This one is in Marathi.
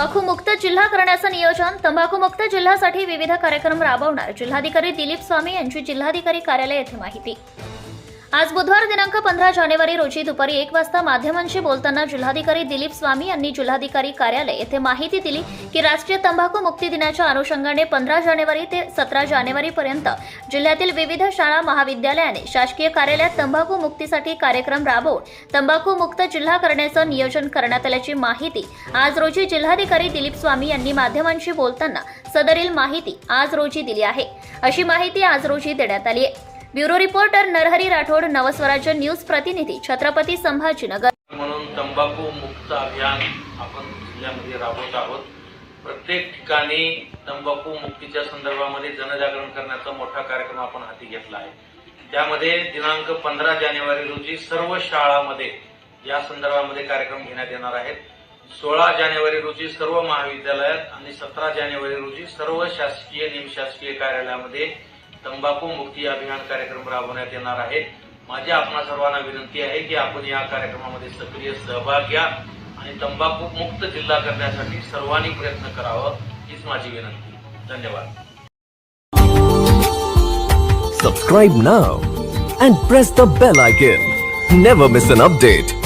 तंबाखूमुक्त जिल्हा करण्याचं नियोजन तंबाखूमुक्त जिल्ह्यासाठी विविध कार्यक्रम राबवणार जिल्हाधिकारी दिलीप स्वामी यांची जिल्हाधिकारी कार्यालय येथे माहिती. आज बुधवार दिनांक पंधरा जानेवारी रोजी दुपारी एक वाजता माध्यमांशी बोलताना जिल्हाधिकारी दिलीप स्वामी यांनी जिल्हाधिकारी कार्यालय येथे माहिती दिली की राष्ट्रीय तंबाखू मुक्ती दिनाच्या अनुषंगाने पंधरा जानेवारी ते सतरा जानेवारी पर्यंत जिल्ह्यातील विविध शाळा महाविद्यालयाने शासकीय कार्यालयात तंबाखू मुक्तीसाठी कार्यक्रम राबवून तंबाखू मुक्त जिल्हा करण्याचं नियोजन करण्यात आल्याची माहिती आज रोजी जिल्हाधिकारी दिलीप स्वामी यांनी माध्यमांशी बोलताना सदरील माहिती आज रोजी दिली आहे. अशी माहिती आज रोजी देण्यात आली आहे. Bureau reporter Narhari Rathod Navswarajya news प्रतिनिधी छत्रपती संभाजीनगर. म्हणून तंबाखू मुक्त अभियान आपण जिल्ह्यामध्ये राबवत आहोत. प्रत्येक ठिकाणी तंबाखू मुक्तीच्या संदर्भामध्ये जनजागरण करण्याचा मोठा कार्यक्रम आपण हाती घेतला आहे. त्यामध्ये दिनांक पंधरा जानेवारी रोजी सर्व शाळांमध्ये या संदर्भामध्ये कार्यक्रम घेण्यात येणार आहेत. सोळा जानेवारी रोजी सर्व महाविद्यालयात आणि सतरा जानेवारी रोजी सर्व शासकीय निमशासकीय कार्यालयामध्ये तंबाखू मुक्ती अभियान कार्यक्रम राबवण्यात येणार आहे माझी आपणा सर्वांना विनंती आहे की आपण या कार्यक्रमामध्ये सक्रिय सहभाग घ्या आणि तंबाखू मुक्त जिल्हा करण्यासाठी सर्वांनी प्रयत्न करावं हीच माझी विनंती धन्यवाद Subscribe now and press the bell icon. Never miss an update.